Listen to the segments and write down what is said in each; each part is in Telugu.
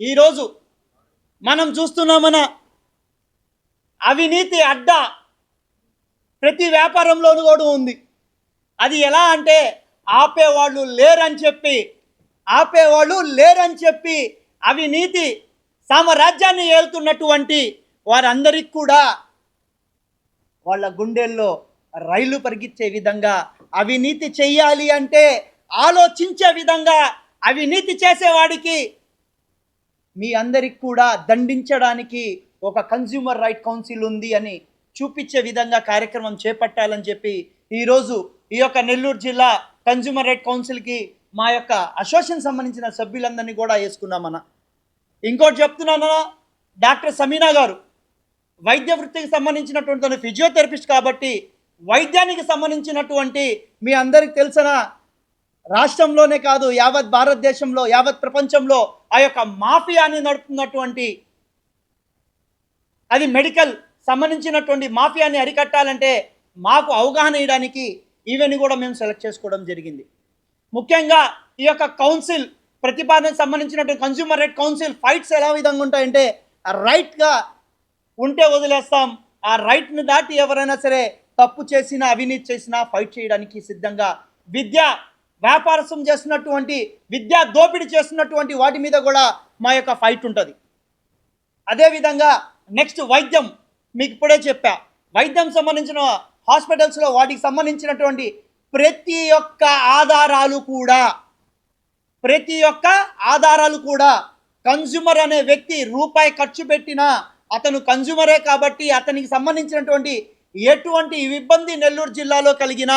ఈరోజు మనం చూస్తున్నామన అవినీతి అడ్డ ప్రతి వ్యాపారంలోనూ కూడా ఉంది. అది ఎలా అంటే ఆపేవాళ్ళు లేరని చెప్పి ఆపేవాళ్ళు లేరని చెప్పి అవినీతి సామ్రాజ్యాన్ని ఏలుతున్నటువంటి వారందరికి కూడా వాళ్ళ గుండెల్లో రైలు పరిగించే విధంగా అవినీతి చెయ్యాలి అంటే ఆలోచించే విధంగా అవినీతి చేసేవాడికి మీ అందరికి కూడా దండించడానికి ఒక కన్జ్యూమర్ రైట్ కౌన్సిల్ ఉంది అని చూపించే విధంగా కార్యక్రమం చేపట్టాలని చెప్పి ఈరోజు ఈ యొక్క నెల్లూరు జిల్లా కన్జ్యూమర్ రైట్ కౌన్సిల్కి మా యొక్క అసోసియేషన్ సంబంధించిన సభ్యులందరినీ కూడా వేసుకున్నామన్న ఇంకోటి చెప్తున్నానన్నా డాక్టర్ సమీనా గారు వైద్య వృత్తికి సంబంధించినటువంటి తను ఫిజియోథెరపిస్ట్ కాబట్టి వైద్యానికి సంబంధించినటువంటి మీ అందరికి తెలిసిన? రాష్ట్రంలోనే కాదు యావత్ భారతదేశంలో యావత్ ప్రపంచంలో ఆ యొక్క మాఫియాని నడుపుతున్నటువంటి అది మెడికల్ సంబంధించినటువంటి మాఫియాని అరికట్టాలంటే మాకు అవగాహన ఇవ్వడానికి ఈవెన్ కూడా మేము సెలెక్ట్ చేసుకోవడం జరిగింది. ముఖ్యంగా ఈ యొక్క కౌన్సిల్ ప్రతిపాదనకు సంబంధించినటువంటి కన్స్యూమర్ రైట్ కౌన్సిల్ ఫైట్స్ ఎలా విధంగా ఉంటాయంటే రైట్గా ఉంటే వదిలేస్తాం ఆ రైట్ని దాటి ఎవరైనా సరే తప్పు చేసినా అవినీతి చేసినా ఫైట్ చేయడానికి సిద్ధంగా విద్య వ్యాపారసం చేస్తున్నటువంటి విద్యా దోపిడీ చేస్తున్నటువంటి వాటి మీద కూడా మా యొక్క ఫైట్ ఉంటుంది. అదేవిధంగా నెక్స్ట్ వైద్యం మీకు ఇప్పుడే చెప్పా. వైద్యం సంబంధించిన హాస్పిటల్స్లో వాటికి సంబంధించినటువంటి ప్రతి ఒక్క ఆధారాలు కూడా ప్రతి ఒక్క ఆధారాలు కూడా కన్జ్యూమర్ అనే వ్యక్తి రూపాయి ఖర్చు పెట్టినా అతను కన్జ్యూమరే కాబట్టి అతనికి సంబంధించినటువంటి ఎటువంటి ఇబ్బంది నెల్లూరు జిల్లాలో కలిగిన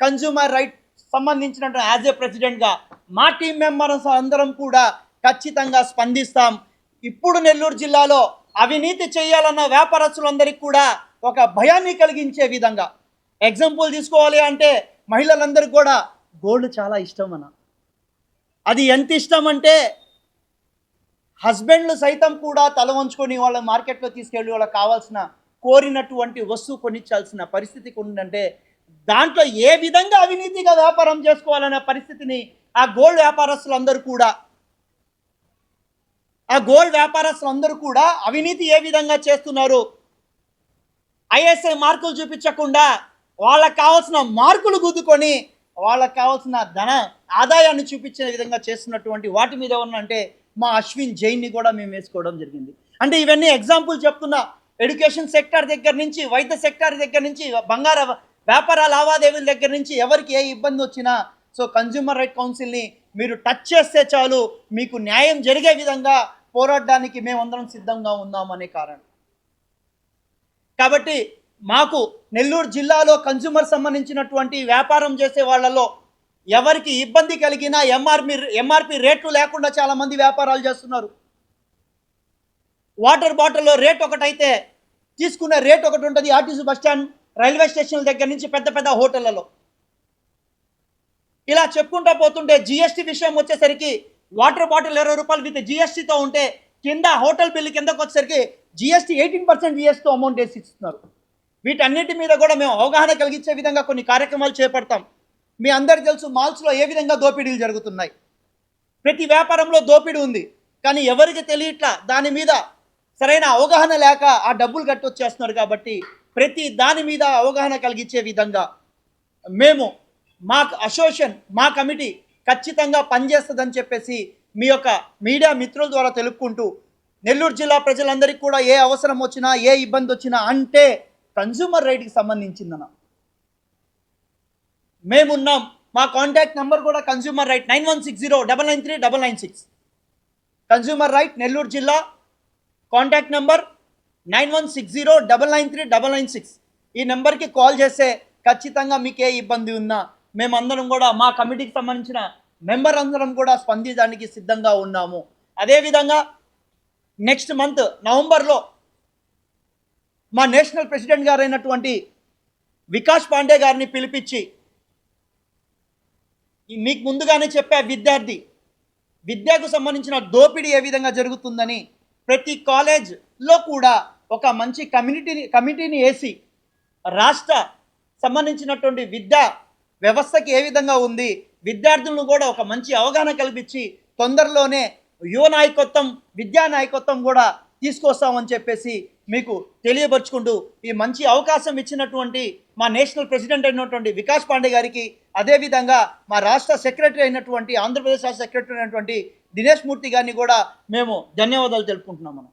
కన్జ్యూమర్ రైట్ సంబంధించినటువంటి యాజ్ ఏ ప్రెసిడెంట్గా మా టీం మెంబర్స్ అందరం కూడా ఖచ్చితంగా స్పందిస్తాం. ఇప్పుడు నెల్లూరు జిల్లాలో అవినీతి చేయాలన్న వ్యాపారస్తులందరికీ కూడా ఒక భయాన్ని కలిగించే విధంగా ఎగ్జాంపుల్ తీసుకోవాలి అంటే మహిళలందరికీ కూడా గోల్డ్ చాలా ఇష్టం అన్న. అది ఎంత ఇష్టం అంటే హస్బెండ్లు సైతం కూడా తల వంచుకొని వాళ్ళ మార్కెట్లో తీసుకెళ్ళి వాళ్ళకి కావాల్సిన కోరినటువంటి వస్తువు కొనిచ్చాల్సిన పరిస్థితి ఉందంటే దాంట్లో ఏ విధంగా అవినీతిగా వ్యాపారం చేసుకోవాలనే పరిస్థితిని ఆ గోల్డ్ వ్యాపారస్తులందరూ కూడా ఆ గోల్డ్ వ్యాపారస్తులందరూ కూడా అవినీతి ఏ విధంగా చేస్తున్నారు ఐఎస్ఐ మార్కులు చూపించకుండా వాళ్ళకి కావాల్సిన మార్కులు గుద్దుకొని వాళ్ళకి కావాల్సిన ధన ఆదాయాన్ని చూపించే విధంగా చేస్తున్నటువంటి వాటి మీద ఉన్నంటే మా అశ్విన్ జైన్ని కూడా మేము వేసుకోవడం జరిగింది. అంటే ఇవన్నీ ఎగ్జాంపుల్ చెప్తున్నా. ఎడ్యుకేషన్ సెక్టార్ దగ్గర నుంచి వైద్య సెక్టార్ దగ్గర నుంచి బంగార వ్యాపార లావాదేవీల దగ్గర నుంచి ఎవరికి ఏ ఇబ్బంది వచ్చినా సో కన్జ్యూమర్ రైట్ కౌన్సిల్ని మీరు టచ్ చేస్తే చాలు మీకు న్యాయం జరిగే విధంగా పోరాడడానికి మేమందరం సిద్ధంగా ఉన్నామనే కారణం. కాబట్టి మాకు నెల్లూరు జిల్లాలో కన్జ్యూమర్ సంబంధించినటువంటి వ్యాపారం చేసే వాళ్ళలో ఎవరికి ఇబ్బంది కలిగినా ఎంఆర్పి ఎంఆర్పి రేట్లు లేకుండా చాలామంది వ్యాపారాలు చేస్తున్నారు. వాటర్ బాటిల్లో రేట్ ఒకటైతే తీసుకునే రేట్ ఒకటి ఉంటుంది ఆర్టీసీ బస్ స్టాండ్ రైల్వే స్టేషన్ల దగ్గర నుంచి పెద్ద పెద్ద హోటళ్ళలో ఇలా చెప్పుకుంటా పోతుంటే జిఎస్టీ విషయం వచ్చేసరికి వాటర్ బాటిల్ ఇరవై రూపాయలు విత్ జిఎస్టీతో ఉంటే కింద హోటల్ బిల్లు కిందకు వచ్చేసరికి GST eighteen percent GST amount వేసి ఇస్తున్నారు. వీటన్నిటి మీద కూడా మేము అవగాహన కలిగించే విధంగా కొన్ని కార్యక్రమాలు చేపడతాం. మీ అందరికి తెలుసు మాల్స్లో ఏ విధంగా దోపిడీలు జరుగుతున్నాయి. ప్రతి వ్యాపారంలో దోపిడీ ఉంది. కానీ ఎవరికి తెలియట్లా దాని మీద సరైన అవగాహన లేక ఆ డబ్బులు కట్టొచ్చేస్తున్నారు కాబట్టి ప్రతి దాని మీద అవగాహన కలిగించే విధంగా మేము మా అసోసియేషన్ మా కమిటీ ఖచ్చితంగా పనిచేస్తుందని చెప్పేసి మీ యొక్క మీడియా మిత్రుల ద్వారా తెలుపుకుంటూ నెల్లూరు జిల్లా ప్రజలందరికీ కూడా ఏ అవసరం వచ్చినా ఏ ఇబ్బంది వచ్చినా అంటే కన్జ్యూమర్ రైట్కి సంబంధించిందన మేమున్నాం. మా కాంటాక్ట్ నెంబర్ కూడా consumer right nine one six zero double nine three double nine six. Consumer right Nellore జిల్లా contact number nine one six zero double nine three double nine six. ఈ నెంబర్కి కాల్ చేస్తే ఖచ్చితంగా మీకు ఏ ఇబ్బంది ఉన్నా మేమందరం కూడా మా కమిటీకి సంబంధించిన మెంబర్ అందరం కూడా స్పందించడానికి సిద్ధంగా ఉన్నాము. అదేవిధంగా నెక్స్ట్ మంత్ నవంబర్లో మా నేషనల్ ప్రెసిడెంట్ గారైనటువంటి వికాస్ పాండే గారిని పిలిపించి మీకు ముందుగానే చెప్పే విద్యార్థి విద్యకు సంబంధించిన దోపిడీ ఏ విధంగా జరుగుతుందని ప్రతి కాలేజ్లో కూడా ఒక మంచి కమ్యూనిటీని కమిటీని వేసి రాష్ట్ర సంబంధించినటువంటి విద్యా వ్యవస్థకి ఏ విధంగా ఉంది విద్యార్థులను కూడా ఒక మంచి అవగాహన కల్పించి తొందరలోనే యువ నాయకత్వం విద్యా నాయకత్వం కూడా తీసుకొస్తామని చెప్పేసి మీకు తెలియపరుచుకుంటూ ఈ మంచి అవకాశం ఇచ్చినటువంటి మా నేషనల్ ప్రెసిడెంట్ అయినటువంటి వికాస్ పాండే గారికి అదేవిధంగా మా రాష్ట్ర సెక్రటరీ అయినటువంటి ఆంధ్రప్రదేశ్ రాష్ట్ర సెక్రటరీ అయినటువంటి దినేష్ మూర్తి గారిని కూడా మేము ధన్యవాదాలు తెలుపుకుంటున్నాం మనం.